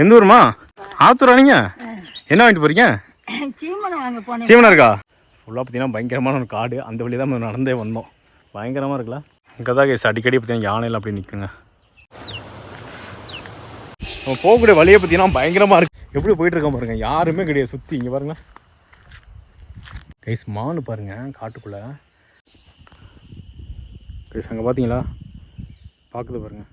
எந்த ஊருமா? ஆத்தூரா நீங்க? என்ன வாங்கிட்டு போறீங்க? சீமனை வாங்க போனேன். சீவனா இருக்கா? ஃபுல்லாக பார்த்தீங்கன்னா பயங்கரமான ஒரு காடு. அந்த வழி தான் நடந்தே வந்தோம். பயங்கரமாக இருக்குல்ல? இங்கே தான் கேஸ் அடிக்கடி பார்த்தீங்கன்னா யானைலாம் அப்படி நிற்குங்க நம்ம போகக்கூடிய வழியை பார்த்தீங்கன்னா பயங்கரமாக இருக்கு. எப்படி போயிட்டு இருக்கோம் பாருங்க. யாருமே கிடையாது. சுற்றி இங்கே பாருங்க. கைஸ் மானு பாருங்க காட்டுக்குள்ளே. கைஸ் அங்கே பார்த்தீங்களா பார்க்குது பாருங்க.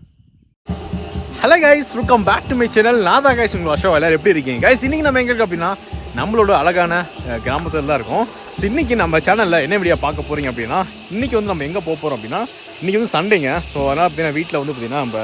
Hello guys welcome back to my channel நான் தான் கைஸ் உங்கள் அஷோ எல்லாரும் எப்படி இருக்கீங்க? கைஸ் இன்னைக்கு நம்ம எங்கே இருக்கோம் அப்படின்னா நம்மளோட அழகான கிராமத்தில் தான் இருக்கோம். ஸோ இன்றைக்கி நம்ம சேனலில் என்ன வீடியோ பார்க்க போறீங்க அப்படின்னா இன்றைக்கி வந்து நம்ம எங்கே போக போகிறோம் அப்படின்னா இன்றைக்கி வந்து சண்டேங்க ஸோ அதனால் பார்த்தீங்கன்னா வீட்டில் வந்து பார்த்தீங்கன்னா நம்ம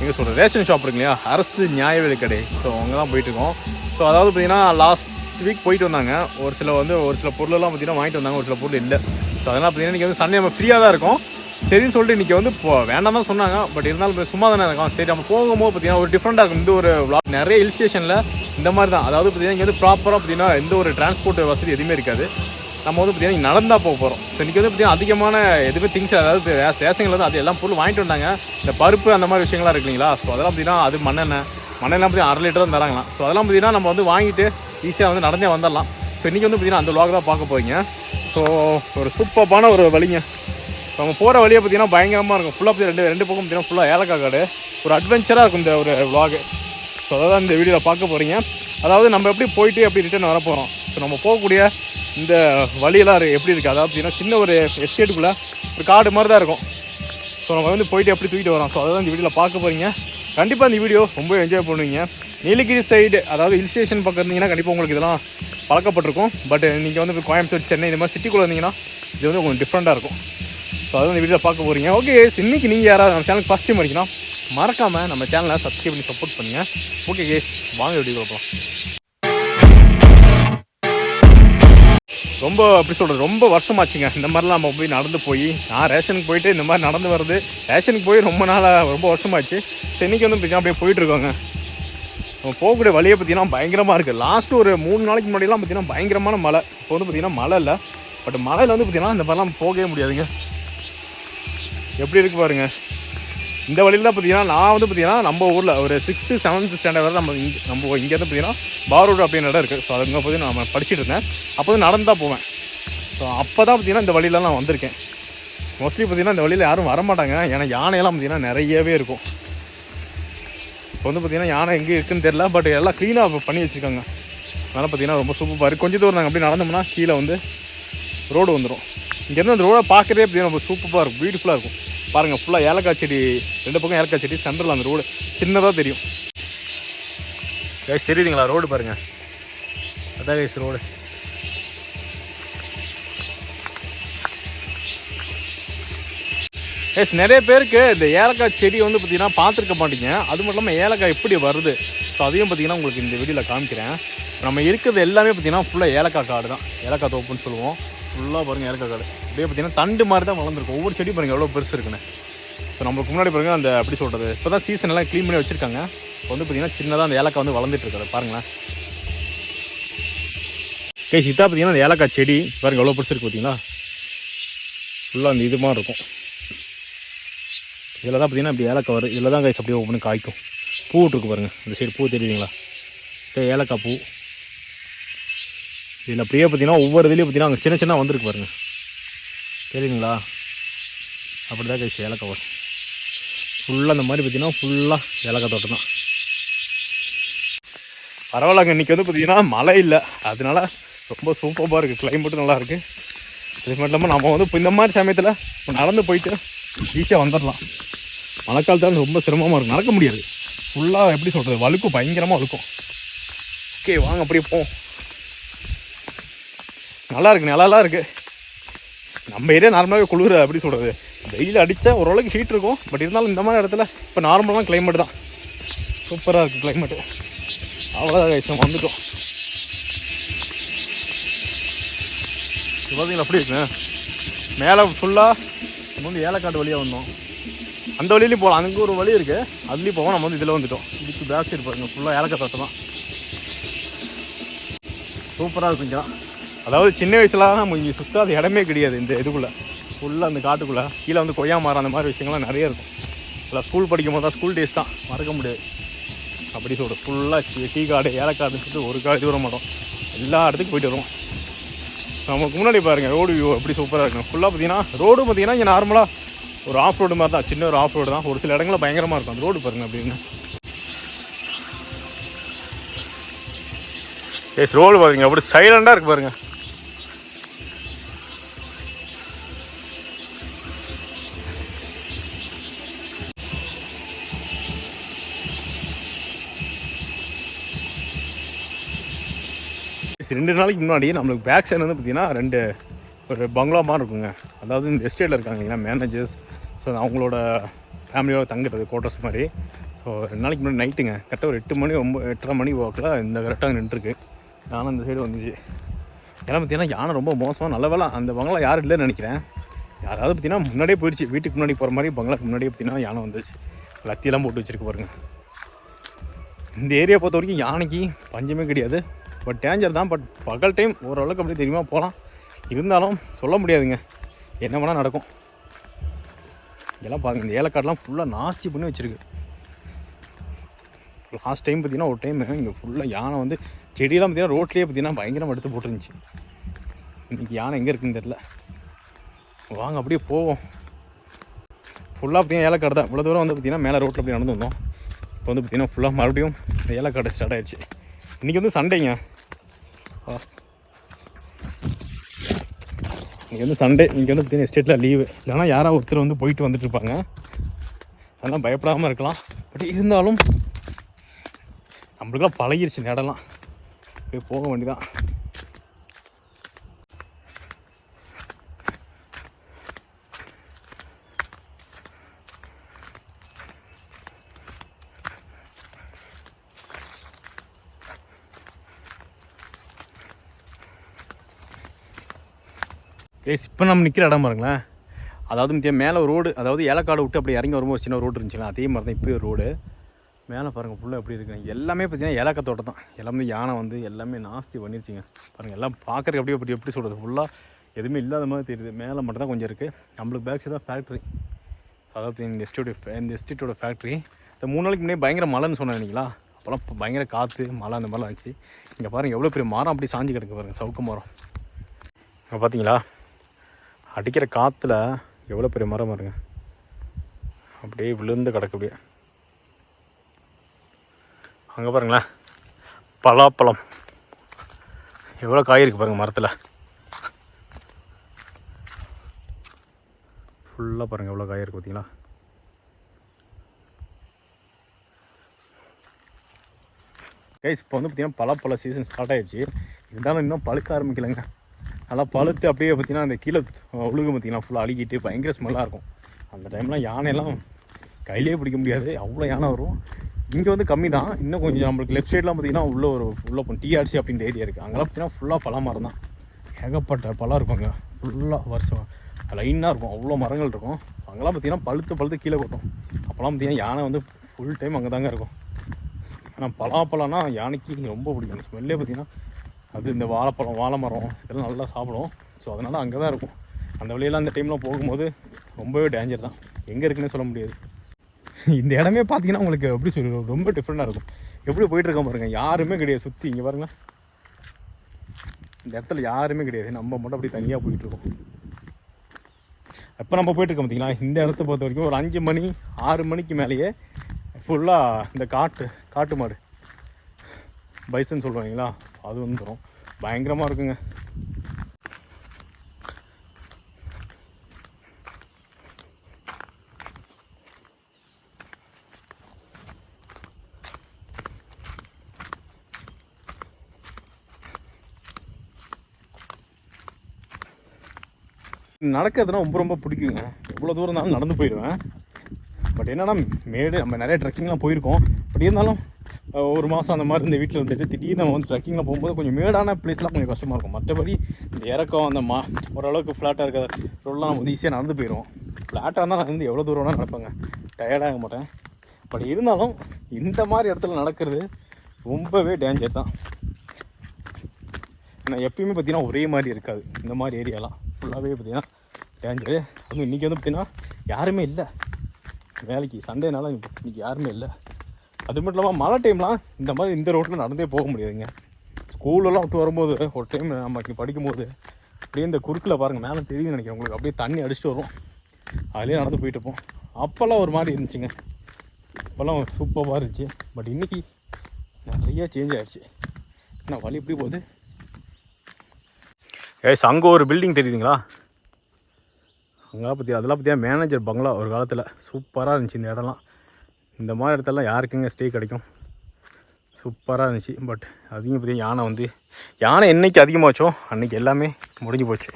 எங்கே சொல்கிற ரேஷன் ஷாப் இருக்கு இல்லையா? அரசு நியாய விலை கடை. ஸோ அங்கே தான் போயிட்டுருக்கோம் ஸோ அதாவது பார்த்தீங்கன்னா லாஸ்ட் வீக் போயிட்டு வந்தாங்க. ஒரு சில வந்து ஒரு சில பொருளெல்லாம் பார்த்தீங்கன்னா வாங்கிட்டு வந்தாங்க. ஒரு சில பொருள் இல்லை. ஸோ அதனால் பார்த்தீங்கன்னா இன்றைக்கி வந்து சண்டே நம்ம ஃப்ரீயாக தான் இருக்கும். சரின்னு சொல்லிட்டு இன்றைக்கி வந்து இப்போ வேண்டாம் தான் சொன்னாங்க. பட் இருந்தாலும் சும்மா தானே இருக்கும் சரி நம்ம போகும்போது பார்த்தீங்கன்னா ஒரு டிஃப்ரெண்ட்டாக இருக்கும். இந்த ஒரு விளாக் நிறைய ஹில் ஸ்டேஷனில் இந்த மாதிரி தான். அதாவது பார்த்தீங்கன்னா இங்கே வந்து ப்ராப்பராக பார்த்தீங்கன்னா எந்த ஒரு டிரான்ஸ்போர்ட் வசதி எதுவுமே இருக்காது. நம்ம வந்து பார்த்தீங்கன்னா இங்கே நடந்தா போக போகிறோம் ஸோ இன்றைக்கி வந்து பார்த்தீங்கன்னா அதிகமான எதுவுமே திங்ஸ் அதாவது ரே- வந்து அது எல்லாம் பொருள் வாங்கிட்டு வந்தாங்க. இந்த பருப்பு அந்த மாதிரி விஷயங்கள்லாம் இருக்குங்களா இல்லைங்களா? ஸோ அதெல்லாம் பார்த்தீங்கன்னா அது மண்ணெண்ணெய். மண்ணெல்லாம் பார்த்தீங்கன்னா அரை லிட்டர் தான் தராங்களாம். ஸோ அதெல்லாம் பார்த்தீங்கன்னா நம்ம வந்து வாங்கிட்டு ஈஸியாக வந்து நடந்தே வந்துடலாம். ஸோ இன்றைக்கி வந்து பார்த்தீங்கன்னா அந்த லாக் தான் பார்க்க போகிறீங்க ஸோ ஒரு சூப்பரான ஒரு வழிங்க. நம்ம போகிற வழியை பார்த்தீங்கன்னா பயங்கரமாக இருக்கும். ஃபுல்லாக ரெண்டு ரெண்டு பக்கம் பார்த்தீங்கன்னா ஃபுல்லாக ஏலக்காய் காடு. ஒரு அட்வென்ச்சராக இருக்கும் இந்த ஒரு விலாகு ஸோ அதை தான் இந்த வீடியோவில் பார்க்க போகிறீங்க அதாவது நம்ம எப்படி போயிட்டு எப்படி ரிட்டர்ன் வர போகிறோம் ஸோ நம்ம போகக்கூடிய இந்த வழியெல்லாம் எப்படி இருக்குது அதாவது பார்த்தீங்கன்னா சின்ன ஒரு எஸ்டேட்டுக்குள்ளே ஒரு காடு மாதிரி தான் இருக்கும். ஸோ நம்ம வந்து போயிட்டு எப்படி தூக்கிட்டு வரோம்? ஸோ அதை தான் இந்த வீடியோவில் பார்க்க போகிறீங்க கண்டிப்பாக இந்த வீடியோ ரொம்ப என்ஜாய் பண்ணுவீங்க. நீலகிரி சைடு அதாவது ஹில் ஸ்டேஷன் பக்கம் இருந்தீங்கன்னா கண்டிப்பாக உங்களுக்கு இதெல்லாம் பழக்கப்பட்டிருக்கும். பட் நீங்கள் வந்து இப்போ கோயம்புத்தூர் சென்னை இந்த மாதிரி சிட்டிக்குள்ளே இருந்தீங்கன்னா இது வந்து கொஞ்சம் டிஃப்ரெண்ட்டாக இருக்கும். ஸோ அதை இந்த வீடியோவில் பார்க்க போகிறீங்க ஓகே கேஸ் இன்றைக்கி நீங்கள் யாராவது நம்ம சேனலுக்கு ஃபஸ்ட் டைம் வரீங்கன்னா மறக்காமல் நம்ம சேனலை சப்ஸ்கிரைப் பண்ணி சப்போர்ட் பண்ணுங்கள் ஓகே கேஸ் வாங்க வீடியோ பார்க்கலாம் ரொம்ப எப்படி சொல்கிறது ரொம்ப வருஷமாச்சுங்க. இந்த மாதிரிலாம் நம்ம போய் நடந்து போய் நான் ரேஷனுக்கு போயிட்டு இந்த மாதிரி நடந்து வருது ரேஷனுக்கு போய் ரொம்ப நாளாக ரொம்ப வருஷமாச்சு. ஸோ இன்றைக்கி வந்து பார்த்தீங்கன்னா அப்படியே போயிட்டுருக்கோங்க நம்ம போகக்கூடிய வழியை பார்த்தீங்கன்னா பயங்கரமாக இருக்குது லாஸ்ட் ஒரு மூணு நாளைக்கு முன்னாடிலாம் பார்த்தீங்கன்னா பயங்கரமான மழை. இப்போ வந்து பார்த்தீங்கன்னா மழை இல்லை. பட் மழையில் வந்து பார்த்திங்கன்னா இந்த மாதிரிலாம் போகவே முடியாதுங்க. எப்படி இருக்குது பாருங்க. இந்த வழியில் தான் பார்த்தீங்கன்னா நான் வந்து பார்த்தீங்கன்னா நம்ம ஊரில் ஒரு சிக்ஸ்த்து செவன்த் ஸ்டாண்டர்ட் வரை நம்ம இங்கே நம்ம இங்கேருந்து பார்த்தீங்கன்னா பாரூர் அப்படின்னு இடம் இருக்குது ஸோ அதுங்க பார்த்தீங்கன்னா நம்ம படிச்சுட்டு இருந்தேன். அப்போ வந்து நடந்து தான் போவேன். ஸோ அப்போ தான் பார்த்தீங்கன்னா இந்த வழியில நான் வந்திருக்கேன். மோஸ்ட்லி பார்த்தீங்கன்னா இந்த வழியில் யாரும் வரமாட்டாங்க. ஏன்னா யானையெல்லாம் பார்த்தீங்கன்னா நிறையவே இருக்கும். இப்போ வந்து பார்த்தீங்கன்னா யானை எங்கே இருக்குன்னு தெரில பட் எல்லாம் க்ளீனாக பண்ணி வச்சுருக்காங்க. அதனால் பார்த்தீங்கன்னா ரொம்ப சூப்பராக இருக்குது கொஞ்சம் தூரம் நாங்கள் அப்படி நடந்தோம்னா கீழே வந்து ரோடு வந்துடும் இங்கேருந்து அந்த ரோடை பார்க்கறதே பார்த்தீங்கன்னா ரொம்ப சூப்பராக இருக்கும். பியூட்டிஃபுல்லாக இருக்கும். பாருங்கள் ஃபுல்லாக ஏலக்காய் செடி ரெண்டு பக்கம் ஏலக்காய் செடி சென்டரில் அந்த ரோடு சின்னதாக தெரியும். கைஸ் தெரியுதுங்களா? ரோடு பாருங்கள் அதான் கைஸ் ரோடு எஸ் நிறைய பேருக்கு இந்த ஏலக்காய் செடி வந்து பார்த்தீங்கன்னா பார்த்துருக்க மாட்டீங்க. அது மட்டும் இல்லாமல் ஏலக்காய் எப்படி வருது? ஸோ அதையும் பார்த்தீங்கன்னா உங்களுக்கு இந்த வீடியோவில் காமிக்கிறேன். நம்ம இருக்கிறது எல்லாமே பார்த்தீங்கன்னா ஃபுல்லாக ஏலக்காய் காடு தான் ஏலக்காய் தோப்புன்னு சொல்லுவோம். ஃபுல்லாக பாருங்கள் ஏலக்காய் காடு அப்படியே பார்த்தீங்கன்னா தண்டு மாதிரி தான் வளர்ந்துருக்கும். ஒவ்வொரு செடி பாருங்கள் எவ்வளோ பெருசு இருக்குன்னு. ஸோ நம்மளுக்கு முன்னாடி பாருங்கள் அந்த எப்படி சொல்கிறது இப்போ தான் சீசன் எல்லாம் க்ளீன் பண்ணி வச்சுருக்காங்க. இப்போ வந்து பார்த்தீங்கன்னா சின்னதாக அந்த ஏலக்காய் வந்து வளர்ந்துட்டு இருக்காது. பாருங்களேன். கை சித்தா பார்த்தீங்கன்னா அந்த ஏலக்காய் செடி. பாருங்கள் எவ்வளோ பெருசு இருக்குது பார்த்தீங்களா? ஃபுல்லாக அந்த இது மாதிரி இருக்கும். இதில் தான் பார்த்தீங்கன்னா இப்படி ஏலக்காய் வரும். இதில் தான் கைஸ் அப்படியே ஒவ்வொன்று காய்க்கும். பூ விட்டுருக்கு பாருங்கள் இந்த சைடு பூ தெரியுதுங்களா? ஏலக்காய் பூ. இதில் அப்படியே பார்த்தீங்கன்னா ஒவ்வொரு இதுலேயும் பார்த்தீங்கன்னா அங்கே சின்ன சின்ன வந்திருக்கு பாருங்கள் தெரியுங்களா அப்படி தான் கழிச்சு ஏலக்காய் வரும் ஃபுல்லாக அந்த மாதிரி பார்த்தீங்கன்னா ஃபுல்லாக ஏலக்காய் தோட்டம் தான். பரவாயில்லங்க இன்றைக்கி வந்து பார்த்தீங்கன்னா மழை இல்லை. அதனால ரொம்ப சூப்பராக இருக்குது கிளைமேட்டும் நல்லாயிருக்கு கிளைமேட் அது மட்டும் இல்லாமல் நம்ம வந்து இப்போ இந்த மாதிரி சமயத்தில் இப்போ நடந்து போயிட்டு ஈஸியாக வந்துடலாம் மழை காலத்தில் ரொம்ப சிரமமாக இருக்கும் நடக்க முடியாது. ஃபுல்லாக எப்படி சொல்கிறது வழுக்கும் பயங்கரமாக வழுக்கும். ஓகே வாங்க அப்படியே போவோம். நல்லா இருக்கு நல்லா இருக்கு நம்ம ஏரியா நார்மலாகவே குளிர் அப்படி சொல்கிறது வெயில் அடித்தா ஓரளவுக்கு ஹீட் இருக்கும். பட் இருந்தாலும் இந்த மாதிரி இடத்துல இப்போ நார்மலான கிளைமேட் தான். சூப்பராக இருக்குது கிளைமேட்டு அவ்வளோதான் விஷயம் நம்ம வந்துட்டோம். பார்த்தீங்களா அப்படி இருக்குங்க மேலே ஃபுல்லாக நம்ம வந்து ஏலக்காடு வழியாக வந்தோம். அந்த வழியிலையும் போகலாம் அங்கே ஒரு வழி இருக்குது அதுலேயும் போவோம். நம்ம வந்து இதில் வந்துட்டோம். இதுக்கு பேக் சைடு பாருங்கள் ஃபுல்லாக ஏலக்காய் தோட்டம் தான் சூப்பராக இருக்கும் இங்கே. அதாவது சின்ன வயசுலாம் நம்ம இங்கே சுற்றாத இடமே கிடையாது இந்த இதுக்குள்ளே. ஃபுல்லாக அந்த காட்டுக்குள்ளே. கீழே வந்து கொய்யா மரம் அந்த மாதிரி விஷயங்கள்லாம் நிறைய இருக்கும். இல்லை ஸ்கூல் படிக்கும் போது தான் ஸ்கூல் டேஸ் தான். மறக்க முடியாது. அப்படி சொல்கிறோம் ஃபுல்லாக டீ காடு ஏலக்காடுன்னு சொல்லிட்டு ஒரு காடு தூர மாட்டோம் எல்லா இடத்துக்கும் போயிட்டு வருவோம். நமக்கு முன்னாடி பாருங்கள் ரோடு வியூ எப்படி சூப்பராக இருக்கும். ஃபுல்லாக பார்த்தீங்கன்னா ரோடு பார்த்தீங்கன்னா இங்கே நார்மலாக ஒரு ஆஃப் ரோடு மாதிரி தான். சின்ன ஒரு ஆஃப் ரோடு தான். ஒரு சில இடங்களில் பயங்கரமாக இருக்கும். அந்த ரோடு பாருங்கள் அப்படின்னு. எஸ் ரோடு பாருங்க அப்படி சைலண்டாக இருக்குது பாருங்கள் ரெண்டு நாளைக்கு முன்னாடி நம்மளுக்கு பேக் சைடு வந்து பார்த்தீங்கன்னா ரெண்டு ஒரு பங்களா மாதிரி இருக்குங்க. அதாவது இந்த எஸ்டேட்டில் இருக்காங்க இல்லைங்களா மேனேஜர்ஸ் ஸோ அவங்களோட ஃபேமிலியோட தங்குறது குவார்ட்டர்ஸ் மாதிரி. ஸோ ரெண்டு நாளைக்கு முன்னாடி நைட்டுங்க கரெக்டாக ஒரு எட்டு மணி ஒம்பது எட்டரை மணி வாக்கில் இந்த கரெக்டாக நின்றுருக்கு. நானும் இந்த சைடு வந்துச்சு. ஏன்னா பார்த்தீங்கன்னா யானை ரொம்ப மோசமாக நல்ல வேலை அந்த பங்களா யாரும் இல்லைன்னு நினைக்கிறேன். யாராவது பார்த்தீங்கன்னா முன்னாடியே போயிடுச்சு வீட்டுக்கு முன்னாடி போகிற மாதிரி பங்களாக்கு முன்னாடியே பார்த்தீங்கன்னா யானை வந்துச்சு. லத்தியெல்லாம் போட்டு வச்சுருக்கு பாருங்கள் இந்த ஏரியா பொறுத்த வரைக்கும் யானைக்கு பஞ்சமே கிடையாது. பட் டேஞ்சர் தான் பட் பகல் டைம் ஓரளவுக்கு அப்படி தெரியுமா போகலாம் இருந்தாலும் சொல்ல முடியாதுங்க. என்ன வேணால் நடக்கும். இதெல்லாம் பாருங்க இந்த ஏலக்காடெலாம் ஃபுல்லாக நாஸ்தி பண்ணி வச்சுருக்கு. லாஸ்ட் டைம் பார்த்தீங்கன்னா ஒரு டைம் இங்கே ஃபுல்லாக யானை வந்து செடியெல்லாம் பார்த்தீங்கன்னா ரோட்லேயே பார்த்தீங்கன்னா பயங்கரமாக எடுத்து போட்டுருந்துச்சு. இன்றைக்கி யானை எங்கே இருக்குன்னு தெரில வாங்க அப்படியே போவோம். ஃபுல்லாக பார்த்தீங்கன்னா ஏலக்காடு தான். இவ்வளோ தூரம் வந்து பார்த்தீங்கன்னா மேலே ரோட்டில் அப்படி நடந்து வந்தோம். இப்போ வந்து பார்த்தீங்கன்னா ஃபுல்லாக மறுபடியும் இந்த ஏலக்காடு ஸ்டார்ட் ஆயிடுச்சு. இன்றைக்கி வந்து சண்டைங்க. ஆ. வந்து சண்டே இன்றைக்கி வந்து பார்த்தீங்கன்னா எஸ்டேட்டில் லீவு இல்லைனா யாராவது ஒருத்தர் வந்து போயிட்டு வந்துட்டு இருப்பாங்க. அதெல்லாம் பயப்படாமல் இருக்கலாம். பட் இருந்தாலும் நம்மளுக்கெல்லாம் பழகிருச்சு இடம்லாம். போய் போக வேண்டியதான் ஏஸ் இப்போ நம்ம நிற்கிற இடம் பாருங்களேன். அதாவது மத்திய மேலே ரோடு அதாவது ஏலக்காடு விட்டு அப்படி இறங்கி வரும்போது ஒரு சின்ன ரோடு இருந்துச்சுங்களா அதே மாதிரி தான் இப்போ ஒரு ரோடு. மேலே பாருங்கள் ஃபுல்லாக எப்படி இருக்குங்க. எல்லாமே பார்த்தீங்கன்னா ஏலக்காய் தோட்டம் தான் எல்லாமே யானை வந்து எல்லாமே நாஸ்தி பண்ணிருச்சுங்க. பாருங்கள் எல்லாம் பார்க்குறதுக்கு அப்படியே அப்படி எப்படி சொல்கிறது ஃபுல்லாக எதுவுமே இல்லாத மாதிரி தெரியுது. மேலே மட்டும் தான் கொஞ்சம் இருக்குது நம்மளுக்கு பேக் சைடு தான் ஃபேக்ட்ரி அதாவது இந்த எஸ்டேட் இந்த எஸ்டேட்டோட ஃபேக்ட்ரி இந்த மூணு நாளைக்கு முன்னாடி பயங்கர மழைன்னு சொன்னேன் இல்லைங்களா அப்போல்லாம் பயங்கர காற்று மழை அந்த மாதிரிலாம் இருந்துச்சு இங்கே பாருங்கள் எவ்வளோ பெரிய மரம் அப்படி சாஞ்சு கிடக்கு பாருங்கள் சவுக்கு மரம். இங்கே பார்த்தீங்களா அடிக்கிற காற்றுல எவ்வளோ பெரிய மரம் பாருங்க. அப்படியே விழுந்து கிடக்கு அப்படியே. அங்கே பாருங்களேன். பலாப்பழம். எவ்வளோ காய் இருக்குது பாருங்கள் மரத்தில். ஃபுல்லாக பாருங்கள் எவ்வளோ காய் இருக்குது பார்த்தீங்களா கைஸ் இப்போ வந்து பார்த்தீங்கன்னா பலாப்பழ சீசன் ஸ்டார்ட் ஆகிடுச்சு இருந்தாலும் இன்னும் பழுக்க ஆரம்பிக்கலைங்க. நல்லா பழுத்து அப்படியே பார்த்தீங்கன்னா அந்த கீழே ஒழுங்கு பார்த்தீங்கன்னா ஃபுல்லாக அழுகிட்டு பயங்கர ஸ்மெல்லாக இருக்கும். அந்த டைம்லாம் யானையெல்லாம் கையிலே பிடிக்க முடியாது. அவ்வளோ யானை வரும். இங்கே வந்து கம்மி தான் இன்னும் கொஞ்சம் நம்மளுக்கு லெஃப்ட் சைட்லாம் பார்த்தீங்கன்னா உள்ளே ஒரு உள்ளே போகும் டிஆர்சி அப்படின்ற ஏரியா இருக்குது அங்கெல்லாம் பார்த்தீங்கன்னா ஃபுல்லாக பழ மரம் தான் ஏகப்பட்ட பழம் இருக்குங்க. ஃபுல்லாக வருஷம். லைனாக இருக்கும். அவ்வளோ மரங்கள் இருக்கும். அங்கெல்லாம் பார்த்தீங்கன்னா பழுத்து பழுத்து கீழே கொட்டும். அப்போல்லாம் பார்த்தீங்கன்னா யானை வந்து ஃபுல் டைம் அங்கே தாங்க இருக்கும். ஆனால் பலாப்பழம்னா யானைக்கு ரொம்ப பிடிக்கும். ஸ்மெல்லே பார்த்திங்கன்னா அது இந்த வாழைப்பழம் வாழை மரம் இதெல்லாம் நல்லா சாப்பிடும் ஸோ அதனால் அங்கே தான் இருக்கும். அந்த வழியெல்லாம் அந்த டைம்லாம் போகும்போது ரொம்பவே டேஞ்சர் தான். எங்கே இருக்குன்னு சொல்ல முடியாது. இந்த இடமே பார்த்தீங்கன்னா உங்களுக்கு எப்படி சொல்லுவோம் ரொம்ப டிஃப்ரெண்ட்டாக இருக்கும். எப்படி போயிட்டு பாருங்கள் யாருமே கிடையாது. சுற்றி இங்கே பாருங்கள் இந்த இடத்துல யாருமே கிடையாது. நம்ம மட்டும் அப்படி தனியாக போயிட்டுருக்கோம் எப்போ நம்ம போயிட்டுருக்கோம் பார்த்தீங்களா இந்த இடத்த பொறுத்த வரைக்கும் ஒரு அஞ்சு மணி ஆறு மணிக்கு மேலேயே ஃபுல்லாக இந்த காட்டு காட்டு மாடு. பைசன் சொல்லுவாங்களா அது வந்துடும் பயங்கரமாக இருக்குங்க. நடக்கிறதுனா ரொம்ப ரொம்ப பிடிக்குங்க. எவ்வளோ தூரம் இருந்தாலும் நடந்து போயிடுவேன். பட் என்னன்னா மேடு நம்ம நிறைய ட்ரெக்கிங்லாம் போயிருக்கோம். பட் இருந்தாலும் ஒரு மாதம் அந்த மாதிரி இந்த வீட்டில் இருந்துட்டு திடீர்னு நம்ம வந்து ட்ரெக்கிங்கில் போகும்போது கொஞ்சம் மேடான பிளேஸ்லாம் கொஞ்சம் கஷ்டமாக இருக்கும். மற்றபடி இந்த இறக்கம் அந்த மா ஓரளவுக்கு ஃப்ளாட்டாக இருக்கிற ரோடெலாம் நம்ம வந்து ஈஸியாக நடந்து போயிடும் ஃப்ளாட்டாக இருந்தால் நான் வந்து எவ்வளோ தூரம் வேணால் நடப்பேங்க. டயர்டாக மாட்டேன். பட் இருந்தாலும் இந்த மாதிரி இடத்துல நடக்கிறது ரொம்பவே டேஞ்சர் தான். நான் எப்பயுமே பார்த்தீங்கன்னா ஒரே மாதிரி இருக்காது. இந்த மாதிரி ஏரியாலாம் ஃபுல்லாகவே பார்த்தீங்கன்னா டேஞ்சரு அதுவும் இன்றைக்கி வந்து பார்த்தீங்கன்னா யாருமே இல்லை. வேலைக்கு சண்டேனால இன்றைக்கி யாருமே இல்லை. அது மட்டும் இல்லாமல் மழை டைம்லாம் இந்த மாதிரி இந்த ரோட்டில் நடந்தே போக முடியாதுங்க. ஸ்கூலெல்லாம் விட்டு வரும்போது ஒரு டைம் நம்ம படிக்கும்போது அப்படியே இந்த குறுக்கில் பாருங்கள் மேலே தெரியுதுன்னு நினைக்கிறேன் உங்களுக்கு. அப்படியே தண்ணி அடிச்சுட்டு வரும் அதுலேயே நடந்து போயிட்டு இருப்போம். அப்போல்லாம் ஒரு மாதிரி இருந்துச்சுங்க. அப்போல்லாம் சூப்பராக இருந்துச்சு. பட் இன்றைக்கி நிறைய சேஞ்ச் ஆகிடுச்சு என்ன வழி எப்படி போகுது? ஏஸ் அங்கே ஒரு பில்டிங் தெரியுதுங்களா? அங்கே பற்றி அதெல்லாம் பற்றியா மேனேஜர் பங்களா ஒரு காலத்தில். சூப்பராக இருந்துச்சு இந்த இடம்லாம். இந்த மாதிரி இடத்துலலாம் யாருக்குங்க ஸ்டே கிடைக்கும்? சூப்பராக இருந்துச்சு. பட் அதிகம் பற்றி யானை வந்து யானை என்னைக்கு அதிகமாகச்சோ அன்றைக்கி எல்லாமே முடிஞ்சு போச்சு.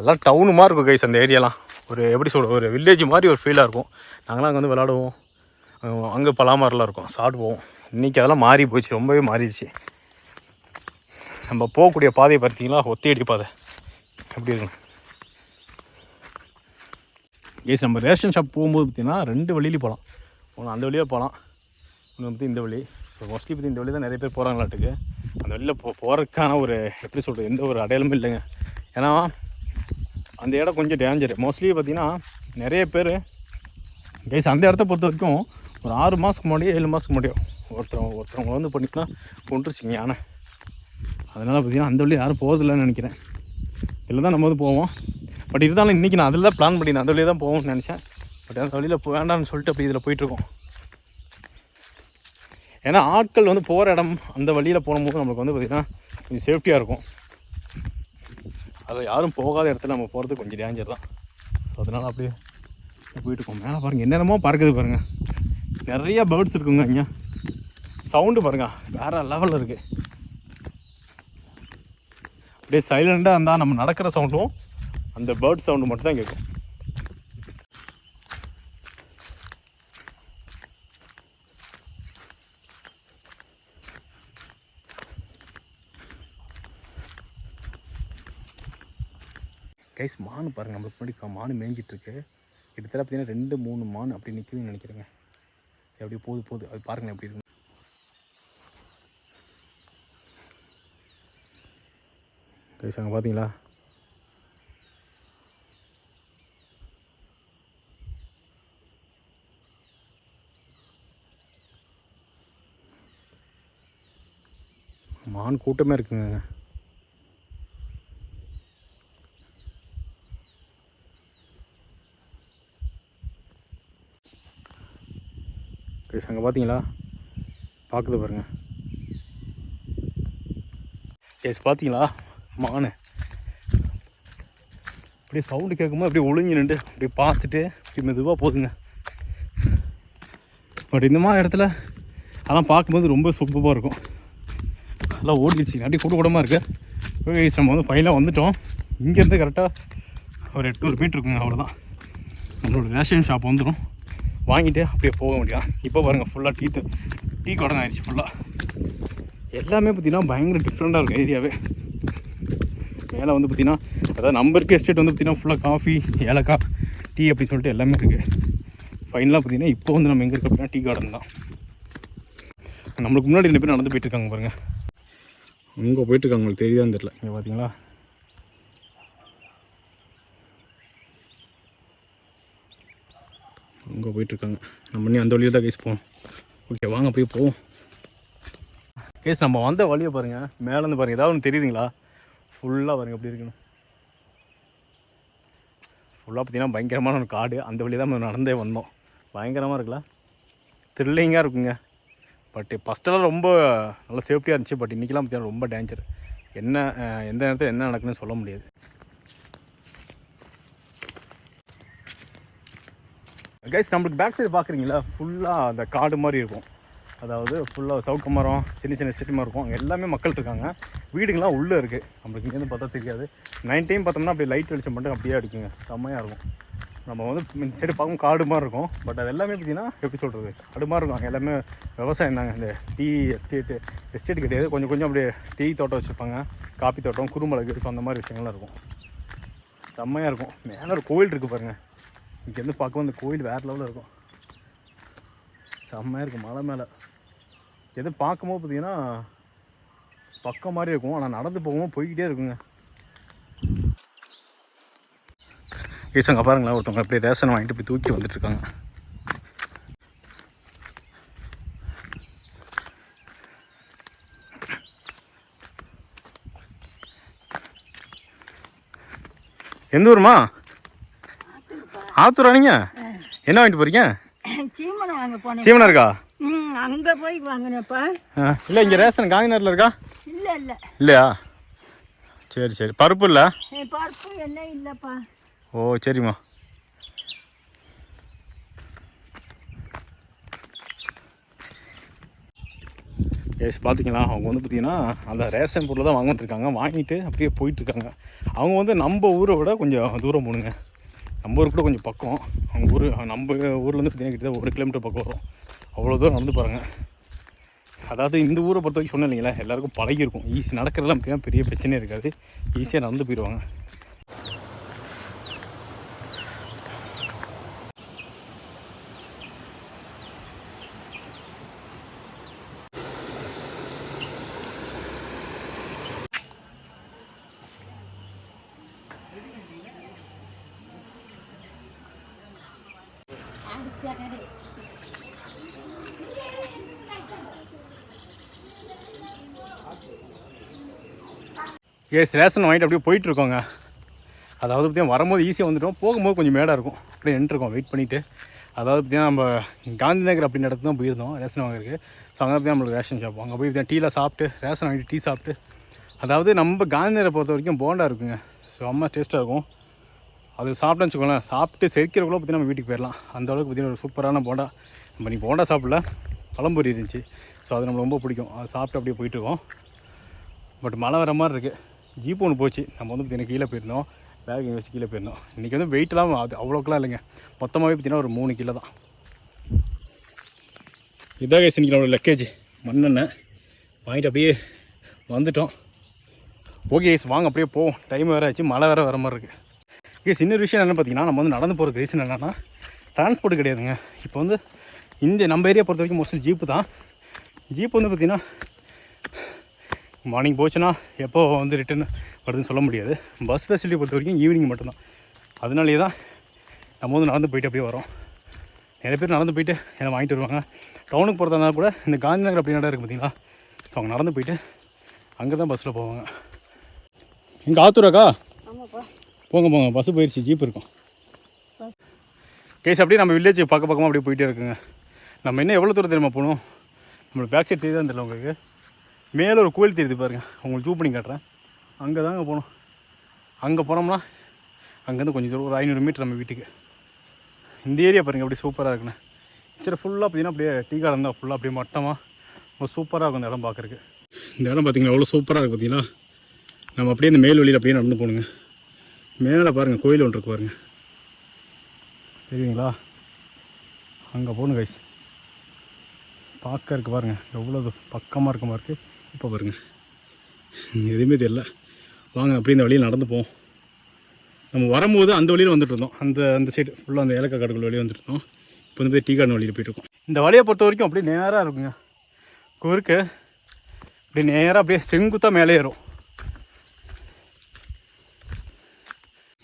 எல்லாம் டவுனு மாதிரி இருக்கும் கைஸ் அந்த ஏரியாலாம் ஒரு எப்படி சொல்ற ஒரு வில்லேஜ் மாதிரி ஒரு ஃபீலாக இருக்கும். நாங்களாம் அங்கே வந்து விளாடுவோம் அங்கே பலாமரம்லாம் இருக்கும். சாப்பிடுவோம். இன்றைக்கி அதெல்லாம் மாறி போச்சு ரொம்பவே மாறிடுச்சு. நம்ம போகக்கூடிய பாதையை பார்த்தீங்களா ஒத்தையடி பாதை. எப்படி இருக்கும் ஏஸ் நம்ம ரேஷன் ஷாப் போகும்போது பார்த்தீங்கன்னா ரெண்டு வழியிலையும் போகலாம். ஒன்று அந்த வழியாக போகலாம் ஒன்று வந்து இந்த வழி. இப்போ மோஸ்ட்லி பற்றி இந்த வழி தான் நிறைய பேர் போகிறாங்களாட்டுக்கு அந்த வழியில் போ போகிறதுக்கான ஒரு எப்படி சொல்கிறது எந்த ஒரு அடையாளமும் இல்லைங்க. ஏன்னா அந்த இடம் கொஞ்சம் டேஞ்சர் மோஸ்ட்லி பார்த்தீங்கன்னா நிறைய பேர் கைஸ் அந்த இடத்த பொறுத்த வரைக்கும் ஒரு ஆறு மாதத்துக்கு முன்னாடியே ஏழு மாதத்துக்கு முன்னாடியோ ஒருத்தர் ஒருத்தவங்க வந்து பண்ணிட்டுனா கொண்டுருச்சிங்க யானை. அதனால் பார்த்தீங்கன்னா அந்த வழி யாரும் போகிறதில்லன்னு நினைக்கிறேன். இதில் தான் நம்ம வந்து போவோம். பட் இருந்தாலும் இன்றைக்கி நான் அதில் தான் பிளான் பண்ணியிருந்தேன். அந்த வழியே தான் போவோம்னு நினச்சேன். பட் அந்த வழியில் போ வேண்டாம்னு சொல்லிட்டு அப்படி இதில் போயிட்டுருக்கோம். ஏன்னா ஆட்கள் வந்து போகிற இடம் அந்த வழியில் போகும்போது நம்மளுக்கு வந்து பார்த்திங்கன்னா கொஞ்சம் சேஃப்டியாக இருக்கும். அதில் யாரும் போகாத இடத்துல நம்ம போகிறது கொஞ்சம் டேஞ்சர் தான். ஸோ அதனால் அப்படியே போயிட்டுருக்கோம். மேலே பாருங்கள் என்னென்னமோ பறக்குது பாருங்கள் நிறைய பேர்ட்ஸ் இருக்குங்க இங்கே. சவுண்டு பாருங்க வேறு லெவலில் இருக்குது அப்படியே சைலண்டாக இருந்தால் நம்ம நடக்கிற சவுண்டும் அந்த பேர்ட் சவுண்டு மட்டும் தான் கேட்கும். கைஸ் மான் பாருங்கள் நம்மளுக்கு முன்னாடி மானு மான் இருக்கு கிட்டத்தட்ட பார்த்தீங்கன்னா ரெண்டு மூணு மான் அப்படி நிற்குதுன்னு நினைக்கிறேங்க. அப்படியே போது போகுது அது பாருங்க எப்படி இருக்கு கைஸ் அங்கே பார்த்தீங்களா மான் கூட்டமே இருக்குங்க கைஸ் அங்கே பார்த்தீங்களா பார்க்குது பாருங்கள் எஸ் பார்த்தீங்களா மானு. அப்படியே சவுண்டு கேட்கும்போது அப்படியே ஒளிஞ்சு நின்று அப்படியே பார்த்துட்டு இப்படி மெதுவாக போதுங்க பட் இந்த மாதிரி இடத்துல அதெல்லாம் பார்க்கும்போது ரொம்ப சூப்பராக இருக்கும். நல்லா ஓடிடுச்சு. அப்படியே கூட கூடமாக இருக்குது நம்ம வந்து ஃபைனலாக வந்துட்டோம். இங்கேருந்து கரெக்டாக ஒரு எட்நூறு மீட்ருக்குங்க இருக்குங்க அவ்வளோதான் நம்மளோட ரேஷன் ஷாப் வந்துடும் வாங்கிட்டு அப்படியே போக முடியும். இப்போ பாருங்கள் ஃபுல்லாக டீ டீ கடன் ஆயிடுச்சு ஃபுல்லாக எல்லாமே பார்த்தீங்கன்னா பயங்கர டிஃப்ரெண்ட்டாக இருக்கும் ஏரியாவே மேலே வந்து பார்த்தீங்கன்னா அதாவது நம்ம இருக்க எஸ்டேட் வந்து பார்த்தீங்கன்னா ஃபுல்லாக காஃபி ஏலக்காய் டீ அப்படின்னு சொல்லிட்டு எல்லாமே இருக்குது ஃபைனலாக பார்த்தீங்கன்னா இப்போ வந்து நம்ம எங்கே இருக்க அப்படின்னா டீ கார்டன் தான். நம்மளுக்கு முன்னாடி ரெண்டு பேர் நடந்து போயிட்டு இருக்காங்க பாருங்கள் அங்கே போயிட்டுருக்காங்க உங்களுக்கு தெரியுதான்னு தெரில இங்கே பார்த்தீங்களா அங்கே போயிட்டுருக்காங்க. நம்ம நீ அந்த வழியில் தான் கேஸ் போகணும். ஓகே வாங்க போய் போவோம். கேஸ் நம்ம வந்த வழியை பாருங்கள் மேலேருந்து பாருங்கள் ஏதாவது ஒன்று தெரியுதுங்களா? ஃபுல்லாக பாருங்கள் எப்படி இருக்கணும் ஃபுல்லாக பார்த்தீங்கன்னா பயங்கரமான ஒரு காடு. அந்த வழி தான் நம்ம நடந்தே வந்தோம். பயங்கரமாக இருக்குல்ல? த்ரில்லிங்காக இருக்குங்க. பட் ஃபஸ்ட்டெல்லாம் ரொம்ப நல்ல சேஃப்டியாக இருந்துச்சு. பட் இன்றைக்கெலாம் பார்த்தீங்கன்னா ரொம்ப டேஞ்சர் என்ன எந்த நேரத்தில் என்ன நடக்குன்னு சொல்ல முடியாது. கைஸ் நம்மளுக்கு பேக் சைடு பார்க்குறீங்களா? ஃபுல்லாக அந்த காடு மாதிரி இருக்கும். அதாவது ஃபுல்லாக சவுக்க மரம் சின்ன சின்ன செடி மரம் இருக்கும். அங்கே எல்லாமே மக்கள் இருக்காங்க. வீடுங்களாம் உள்ளே இருக்குது நம்மளுக்கு இங்கேருந்து பார்த்தா தெரியாது. நைன் டைம் பார்த்தோம்னா அப்படியே லைட் வெளிச்சம் மட்டும் அப்படியே அடிக்குங்க. செம்மையாக இருக்கும். நம்ம வந்து இந்த சைடு பார்க்கும் காடு மாதிரி இருக்கும். பட் அது எல்லாமே பார்த்தீங்கன்னா எப்படி சொல்கிறது காடு மாதிரி இருக்கும். அங்கே எல்லாமே விவசாயம் தாங்க. இந்த டீ எஸ்டேட்டு எஸ்டேட் கிடையாது. கொஞ்சம் கொஞ்சம் அப்படியே டீ தோட்டம் வச்சுருப்பாங்க. காப்பி தோட்டம் குறுமிளகு ஸோ அந்த மாதிரி விஷயங்கள்லாம் இருக்கும். செம்மையாக இருக்கும். மேலே ஒரு கோயில் இருக்குது பாருங்கள் இங்கேருந்து பார்க்கவும் அந்த கோயில் வேறு லெவலில் இருக்கும். செம்மையாக இருக்கும் மலை மேலே. எது பார்க்கும்போது பார்த்தீங்கன்னா பக்கம் மாதிரி இருக்கும் ஆனால் நடந்து போகும்போது போய்கிட்டே இருக்குங்க. ஈசங்க பாருங்களேன் ஒருத்தவங்க அப்படியே ரேஷன் வாங்கிட்டு போய் தூக்கி வந்துட்டுருக்காங்க. எந்த ஊருமா ஆத்தூரா நீங்கள் என்ன வாங்கிட்டு போகிறீங்க சீமனை வாங்க போனேன். சீவனா இருக்கா? ம் அங்கே போய் வாங்கினப்பா இல்லை இங்கே ரேஷன் காந்தி நகரில் இருக்கா? இல்லை இல்லை. இல்லையா? சரி சரி. பருப்பு இல்லை? பருப்பு என்ன இல்லைப்பா. ஓ சரிம்மா. கேஸ் பார்த்தீங்களா அவங்க வந்து பார்த்தீங்கன்னா அந்த ரேஷன் பொருளை தான் வாங்க வந்திருக்காங்க வாங்கிட்டு அப்படியே போயிட்டுருக்காங்க அவங்க வந்து நம்ம ஊரை விட கொஞ்சம் தூரம் போகணுங்க நம்ம ஊர் கூட கொஞ்சம் பக்கம். அவங்க ஊர் நம்ம ஊர்லேருந்து பார்த்தீங்கன்னா கிட்ட ஒரு கிலோமீட்டர் பக்கம் வரும். அவ்வளோ தூரம் நடந்து பாருங்க. அதாவது இந்த ஊரை பொறுத்த வரைக்கும் சொன்னேன் இல்லைங்களா எல்லாருக்கும் பழகிருக்கும் ஈஸி நடக்கிறதுலாம் பார்த்தீங்கன்னா பெரிய பிரச்சனையே இருக்காது. ஈஸியாக நடந்து போயிடுவாங்க. எஸ் ரேஷன் வாங்கிட்டு அப்படியே போயிட்டுருக்கோங்க. அதாவது பார்த்தீங்கன்னா வரும்போது ஈஸியாக வந்துட்டோம். போகும்போது கொஞ்சம் மேடாக இருக்கும். அப்படியே நின்றுருக்கோம் வெயிட் பண்ணிவிட்டு அதாவது பார்த்தீங்கன்னா நம்ம காந்தி நகர் அப்படின்ற நடத்து தான் போயிருந்தோம் ரேஷன் வாங்குறதுக்கு. ஸோ அங்கே பார்த்தீங்கன்னா நம்மளுக்கு ரேஷன் ஷாப் அங்கே போய் பார்த்தீங்கன்னா டீலாம் சாப்பிட்டு ரேஷன் வாங்கிட்டு டீ சாப்பிட்டு. அதாவது நம்ம காந்தி நகரை பொறுத்த வரைக்கும் போண்டா இருக்குங்க. ஸோ அம்மா டேஸ்ட்டாக இருக்கும். அது சாப்பிட்டேன்னு வச்சுக்கோங்களேன். சாப்பிட்டு செரிக்கிறக்குள்ள பார்த்தீங்கன்னா நம்ம வீட்டுக்கு போயிடலாம். அந்த அளவுக்கு பார்த்தீங்கன்னா ஒரு சூப்பரான போண்டா. நம்ம நீ போண்டா சாப்பிடல. பழம்பொரி இருந்துச்சு. ஸோ அது நம்மளுக்கு ரொம்ப பிடிக்கும். அது சாப்பிட்டு அப்படியே போயிட்டுருக்கோம். பட் மழை வர மாதிரி இருக்குது ஜீப் ஒன்று போச்சு. நம்ம வந்து பார்த்தீங்கன்னா கீழே போயிருந்தோம். பேக் வச்சு கீழே போயிருந்தோம். இன்றைக்கி வந்து வெயிட்லாம் அது அவ்வளோக்கெலாம் இல்லைங்க. மொத்தமாகவே பார்த்தீங்கன்னா ஒரு மூணு கிலோ தான். இதாக கேஸ் இன்றைக்கி நம்மளோட லக்கேஜ் மண்ணெண்ணெய். வாங்கிட்டு அப்படியே வந்துட்டோம். ஓகே கைஸ் வாங்க அப்படியே போவோம். டைம் வேறு ஆச்சு. மழை வேறு வர மாதிரி இருக்குது கேஸ் இன்னொரு விஷயம் என்ன பார்த்தீங்கன்னா நம்ம வந்து நடந்து போகிறதுக்கு ரீசன் என்னென்னா டிரான்ஸ்போர்ட் கிடையாதுங்க. இப்போ வந்து இந்த நம்ம ஏரியா பொறுத்த வரைக்கும் மோஸ்ட்லி ஜீப்பு தான். ஜீப் வந்து பார்த்திங்கன்னா மார்னிங் போச்சுன்னா எப்போ வந்து ரிட்டர்ன் வருதுன்னு சொல்ல முடியாது. பஸ் ஃபெசிலிட்டி பொறுத்த வரைக்கும் ஈவினிங் மட்டும்தான். அதனாலேயே தான் நம்ம வந்து நடந்து போயிட்டு அப்படியே வரோம். நிறைய பேர் நடந்து போயிட்டு என்ன வாங்கிட்டு வருவாங்க. டவுனுக்கு போகிறதா கூட இந்த காந்தி நகர் அப்படி இடம் இருக்குது பார்த்தீங்களா? ஸோ அவங்க நடந்து போயிட்டு அங்கே தான் பஸ்ஸில் போவாங்க. இங்கே ஆத்தூராக்கா ஆமாப்பா. போங்க போங்க. பஸ்ஸு போயிடுச்சு ஜீப் இருக்கும். கேஸ் அப்படியே நம்ம வில்லேஜ் பக்க பக்கமாக அப்படியே போயிட்டே இருக்குங்க. நம்ம இன்னும் எவ்வளோ தூரம் தெரியுமா போகணும்? நம்மளுக்கு பேக் சைட் தெரியுதான் தெரியல உங்களுக்கு. மேலே ஒரு கோயில் தெரியுது பாருங்கள் உங்களுக்கு ஜூ பண்ணி காட்டுறேன். அங்கே தாங்க போகணும். அங்கே போனோம்னா அங்கேருந்து கொஞ்சம் தூரம் ஒரு ஐநூறு மீட்டர் நம்ம வீட்டுக்கு. இந்த ஏரியா பாருங்கள் அப்படியே சூப்பராக இருக்குண்ணே. சரி ஃபுல்லாக பார்த்தீங்கன்னா அப்படியே டீ கார்டன் தான். ஃபுல்லாக அப்படியே மட்டமாக ரொம்ப சூப்பராக இருக்கும் இந்த இடம் பார்க்குறக்கு இந்த இடம் பார்த்தீங்கன்னா எவ்வளோ சூப்பராக இருக்குது பார்த்தீங்களா? நம்ம அப்படியே இந்த மேல் வழியில் அப்படியே நடந்து போகணுங்க. மேலே பாருங்கள் கோயில் ஒன்று இருக்கு பாருங்கள் தெரியுங்களா? அங்கே போகணும் கைஸ் பார்க்க இருக்கு பாருங்கள் எவ்வளோ பக்கமாக இருக்க மாதிரி இருக்குது இப்போ பாருங்கள் எதுவுமே தெரியல. வாங்க அப்படியே இந்த வழியில் நடந்து போவோம். நம்ம வரும்போது அந்த வழியில் வந்துட்டு இருந்தோம். அந்த அந்த சைடு ஃபுல்லாக அந்த ஏலக்காய் காடுகள் வழியாக வந்துட்டு இருந்தோம். இப்போ வந்து டீ கார்டன் வழியில் போயிட்டு இருக்கோம். இந்த வழியை பொறுத்த வரைக்கும் அப்படியே நேராக இருக்குங்க. குறுக்கு அப்படியே நேராக அப்படியே செங்குத்தாக மேலே ஏறும்.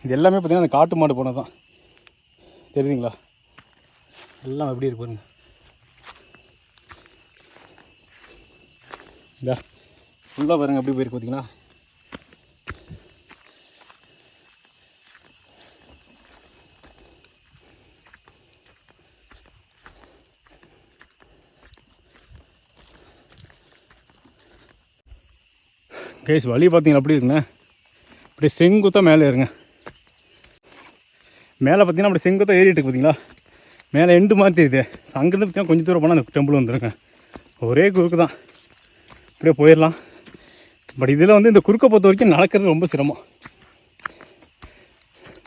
இது எல்லாமே பார்த்தீங்கன்னா அந்த காட்டு மாடு போனது தான் தெரியுதுங்களா? எல்லாம் எப்படி இருக்கு பாருங்க. இதா ஃபுல்லாக பாருங்க எப்படி போயிருக்கு பார்த்தீங்களா? கேஸ் வழி பார்த்தீங்கன்னா எப்படி இருக்குண்ணே அப்படியே செங்குத்தாக மேலே இருங்க மேலே பார்த்தீங்கன்னா அப்படி செங்குத்தாக ஏறிட்டு இருக்கு பார்த்தீங்களா? மேலே எண்டு மாதிரி தெரியுது. அங்கேருந்து பார்த்தீங்கன்னா கொஞ்சம் தூரம் போனால் அந்த டெம்பிள் வந்துருங்க. ஒரே குறுக்கு தான். அப்படியே போயிடலாம். பட் இதில் வந்து இந்த குறுக்கை பொறுத்த வரைக்கும் நடக்கிறது ரொம்ப சிரமம்.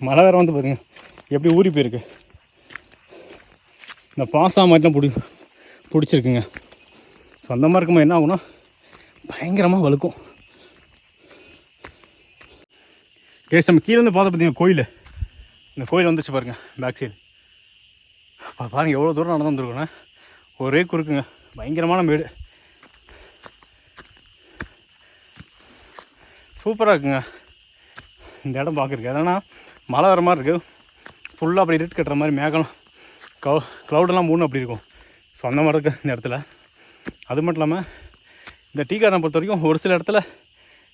மழை வேறு வந்து பாருங்க. எப்படி ஊறி போயிருக்கு. இந்த பாசா மாதிரிலாம் பிடி பிடிச்சிருக்குங்க. சொந்தமாக இருக்கும்போது என்ன ஆகும்னா பயங்கரமாக வலுக்கும் கேஸ் நம்ம கீழே இருந்து பார்த்தா பார்த்தீங்கன்னா கோயில்? இந்த கோயில் வந்துச்சு பாருங்கள் பேக் சைடு அப்போ பாருங்க எவ்வளோ தூரம் நடந்து வந்துருக்கோண்ணே ஒரே குறுக்குங்க. பயங்கரமான மேடு. சூப்பராக இருக்குங்க. இந்த இடம் பார்க்குறக்கு ஏன்னா மழை வர மாதிரி இருக்குது ஃபுல்லாக அப்படி இருட்டு கட்டுற மாதிரி மேகம் கவு க்ளவுடெல்லாம் மூணு அப்படி இருக்கும். ஸோ அந்த மாதிரி இருக்குது இந்த இடத்துல. அது மட்டும் இல்லாமல் இந்த டீ கார்டனை பொறுத்த வரைக்கும் ஒரு சில இடத்துல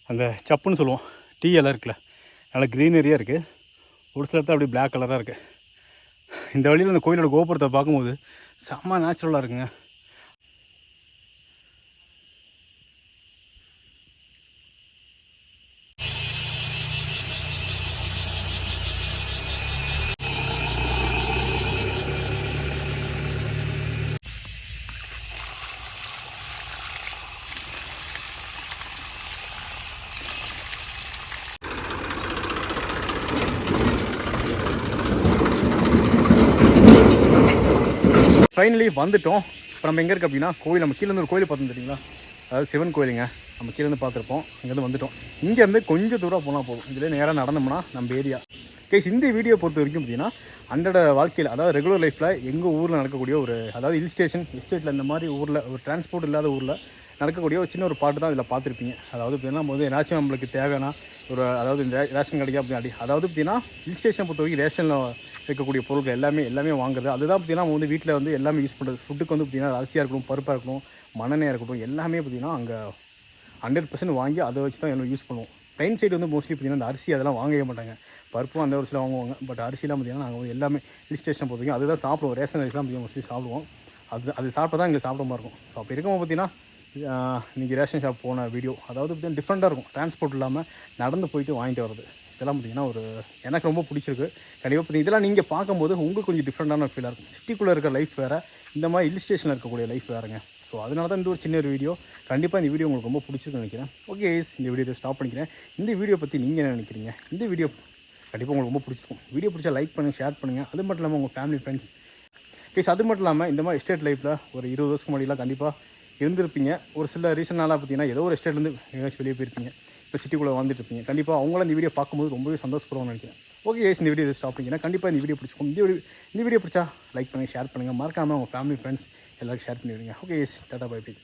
அந்த சப்புன்னு சொல்லுவோம். டீ எல்லாம் இருக்குல்ல. நல்லா க்ரீனரியாக இருக்குது ஒரு சில இடத்துல அப்படியே பிளாக் கலராக இருக்குது இந்த வழியில் அந்த கோயிலோட கோபுரத்தை பார்க்கும்போது செம்ம நேச்சுரலாக இருக்குங்க. ஃபைனலி வந்துட்டோம். இப்போ நம்ம எங்கே இருக்கு அப்படின்னா கோயில் நம்ம கீழேருந்து ஒரு கோயில் பார்த்தோம் தெரியுங்களா? அதாவது சிவன் கோயிலுங்க நம்ம கீழே இருந்து பார்த்துருப்போம். இங்கேருந்து வந்துட்டோம். இங்கேருந்து கொஞ்சம் தூரம் போனால் போதும். இதில் நேராக நடந்தோம்னா நம்ம ஏரியா கைஸ் இந்த வீடியோ பொறுத்த வரைக்கும் பார்த்தீங்கன்னா அன்றாட வாழ்க்கையில் அதாவது ரெகுலர் லைஃப்பில் எங்கள் ஊரில் நடக்கக்கூடிய ஒரு அதாவது ஹில் ஸ்டேஷன் எஸ்டேட்டில் இந்த மாதிரி ஊரில் ஒரு டிரான்ஸ்போர்ட் இல்லாத ஊரில் நடக்கக்கூடிய ஒரு சின்ன ஒரு பாட்டு தான் இதில் பார்த்துருப்பீங்க. அதாவது பார்த்தீங்கன்னா போது ஏதாச்சும் நம்மளுக்கு தேவைன்னா ஒரு அதாவது இந்த ரேஷன் கிடைக்கா அப்படி. அதாவது பார்த்தீங்கன்னா ஹில் ஸ்டேஷன் பொறுத்த வரைக்கும் ரேஷனில் இருக்கக்கூடிய பொருட்கள் எல்லாமே எல்லாமே வாங்குறது. அதுதான் பார்த்தீங்கன்னா நம்ம வந்து வீட்டில் வந்து எல்லாமே யூஸ் பண்ணுறது ஃபுட்டுக்கு வந்து பார்த்தீங்கன்னா அரிசியாக இருக்கட்டும் பருப்பாக இருக்கட்டும் மண்ணெண்ணெயாக இருக்கட்டும் எல்லாமே பார்த்தீங்கன்னா அங்கே ஹண்ட்ரட் பர்சன்ட் வாங்கி அதை வச்சு தான் எல்லாம் யூஸ் பண்ணுவோம். ட்ரெயின் சைடு வந்து மோஸ்ட்லி பார்த்தீங்கன்னா அந்த அரிசி அதெல்லாம் வாங்கவே மாட்டாங்க. பருப்பும் அந்த ஒரு சில வாங்குவாங்க. பட் அரிசிலாம் பார்த்தீங்கன்னா நாங்கள் வந்து எல்லாமே ஹில் ஸ்டேஷன் பொறுத்த வரைக்கும் அதுதான் சாப்பிடுவோம். ரேஷன் அரிசி தான் மோஸ்ட்லி சாப்பிடுவோம். அது அது சாப்பிட்டா தான் எங்களுக்கு சாப்பிட மாதிரி இருக்கும். ஸோ அப்போ இருக்கும்போது பார்த்தீங்கன்னா இன்றைக்கி ரேஷன் ஷாப் போன வீடியோ அதாவது பார்த்தீங்கன்னா டிஃப்ரெண்ட்டாக இருக்கும். டிரான்ஸ்போர்ட் இல்லாமல் நடந்து போயிட்டு வாங்கிட்டு வர்றது. இதெல்லாம் பார்த்தீங்கன்னா ஒரு எனக்கு ரொம்ப பிடிச்சிருக்கு. கண்டிப்பாக பார்த்திங்க இதெல்லாம் நீங்கள் பார்க்கும்போது உங்களுக்கு கொஞ்சம் டிஃப்ரெண்ட்டான ஃபீலாக இருக்கும். சிட்டிக்குள்ளே இருக்க லைஃப் வேறு இந்த மாதிரி ஹில் ஸ்டேஷனில் இருக்கக்கூடிய லைஃப் வேறுங்க. ஸோ அதனால தான் இந்த ஒரு சின்ன ஒரு வீடியோ கண்டிப்பாக இந்த வீடியோ உங்களுக்கு ரொம்ப பிடிச்சிருக்குன்னு நினைக்கிறேன். ஓகே இந்த வீடியோ ஸ்டாப் பண்ணிக்கிறேன். இந்த வீடியோ பற்றி நீங்கள் என்ன நினைக்கிறீங்க? இந்த வீடியோ கண்டிப்பாக உங்களுக்கு ரொம்ப பிடிச்சிருக்கும். வீடியோ பிடிச்சா லைக் பண்ணுங்கள் ஷேர் பண்ணுங்கள் அது மட்டும் இல்லாமல் உங்கள் ஃபேமிலி ஃப்ரெண்ட்ஸ் கேஸ் அது மட்டும் இல்லாமல் இந்த மாதிரி எஸ்டேட் லைஃப்பில் ஒரு இருபது வருஷத்துக்கு முன்னாடிலாம் கண்டிப்பாக இருந்திருப்பீங்க. ஒரு சில ரீசனால பார்த்தீங்கன்னா ஏதோ ஒரு எஸ்டேட்லேருந்து எங்கேயாச்சும் வெளியே போயிருப்பீங்க. இப்போ சிட்டிக்குள்ளே வந்துட்டு இருப்பீங்க கண்டிப்பாக அவங்களாம் இந்த வீடியோ பார்க்கும்போது ரொம்பவே சந்தோஷப்படுவோம்னு நினைக்கிறேன். ஓகே ஏஸ் இந்த வீடியோ ஸ்டாப் பண்ணிங்கன்னா கண்டிப்பாக இந்த வீடியோ பிடிச்சிக்கும் இந்த வீடியோ இந்த வீடியோ பிடிச்சா லைக் பண்ணுங்கள் ஷேர் பண்ணுங்கள் மறக்காமல் உங்கள் ஃபேமிலி ஃப்ரெண்ட்ஸ் எல்லாருக்கும் ஷேர் பண்ணிவிடுங்க ஓகே ஓகே டாட்டா பை பை